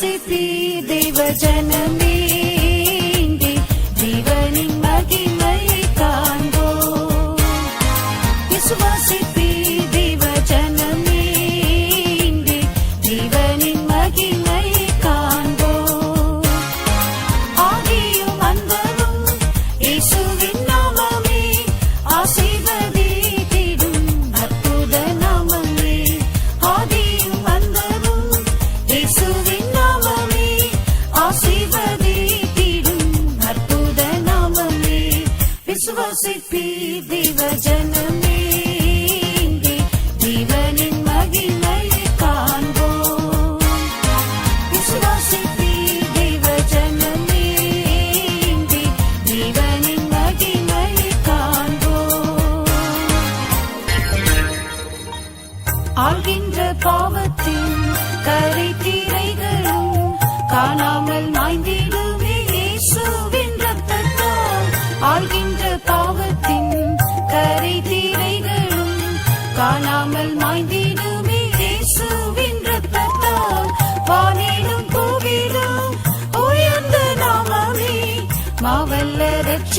விசுவாசிப்பி தேவ ஜனமே இங்கே ஜீவனின் மகிமையை காண்போம். விசுவாசிப்பி தேவ ஜனமே இங்கே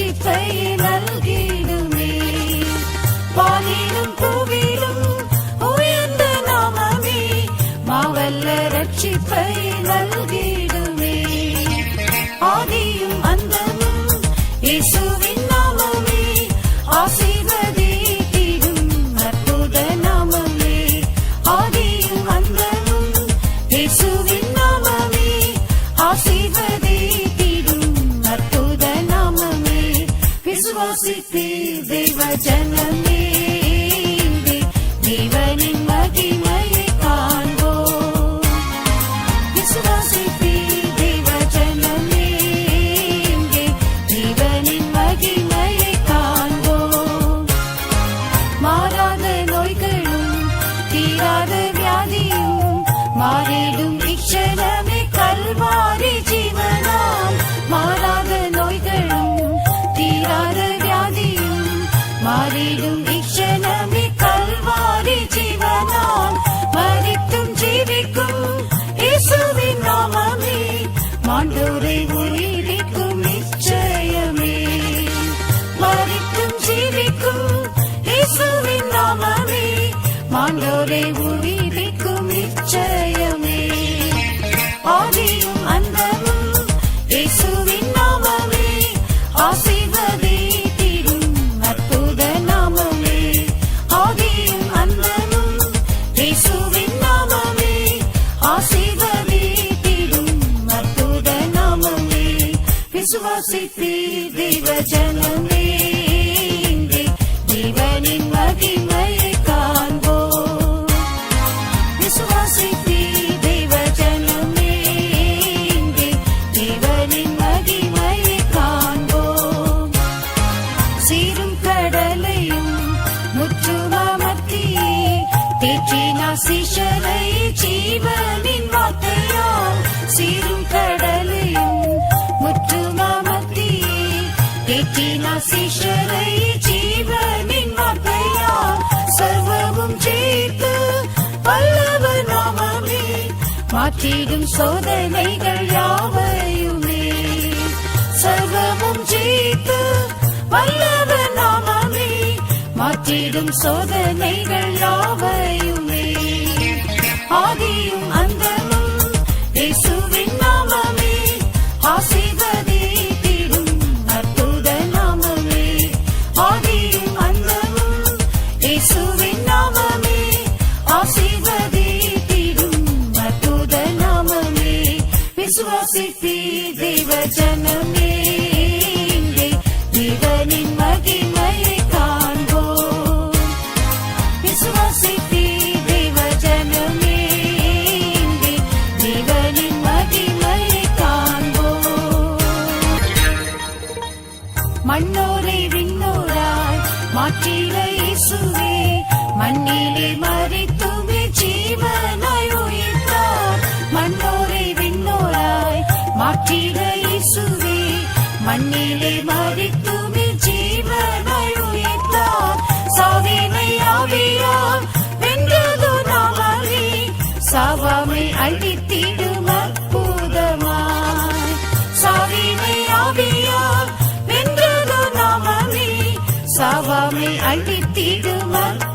ரட்சிப்பை நல்கிடுமே. வானிலும் பூவிலும் உயர்ந்த நாமமே. மாவல்ல ரட்சிப்பை நல்கி விசுவாசித்து மாறிடும் இக்ஷணமே கல்வாரி ஜீவனால் மறித்தும் ஜீவிக்கும் இயேசுவின் நாமமே விசுவாசித்து தேவ ஜனமே தேற்றினா ஜீவனின் வார்த்தையால் சர்வமும் ஜெயித்து வல்லவர் நாமமே மாற்றிடும் சோதனைகள் யாவையுமே. சர்வமும் ஜெயித்து வல்லவ நாமமே மாற்றிடும் சோதனைகள் யாவையுமே. ஆதியும் அந்தமும் இயேசு விசுவாசித்தி தேவ ஜனமே இங்கே தேவனின் மகிமையை காண்போம். விசுவாசித்தி தேவ ஜனமே இங்கே தேவனின் மகிமையை காண்போம். மண்ணோரை விண்ணோராய் மாற்றிட இயேசுவே மண்ணிலே மறித்துமே ஜீவனாய். மாற்றிட இசுவே மண்ணிலே மறித்துமே ஜீவனாய் உயிர்த்தார் சாவினை ஆவியாம் வென்றது நாமலே சாவாமை அழித்திடும் அற்புதமாய். சாவினை ஆவியாம் வென்றது நாமலே சாவாமை அழித்திடும் அற்புதமாய்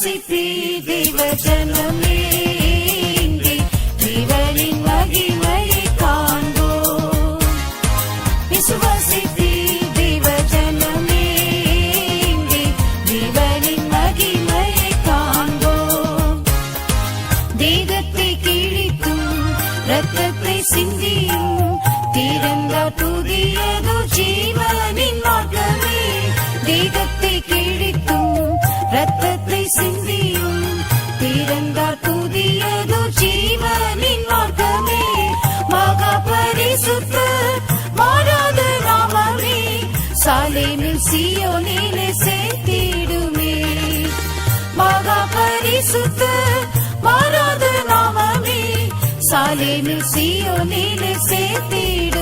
RCTV Viva Generation. எனில் சியோனிலே சேர்த்திடுமே. மகா பரிசுத்த மாறாத நாமமே. சாலேமில் சியோனிலே சேர்த்திடு.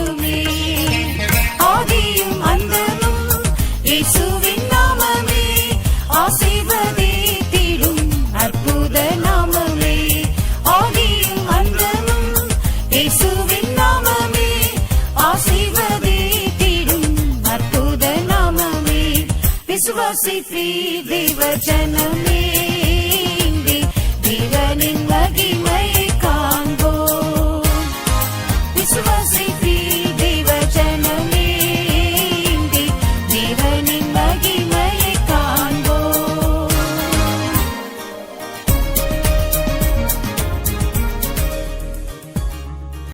யோசிப்பி தேவ ஜனமே தேவனின் மகிமை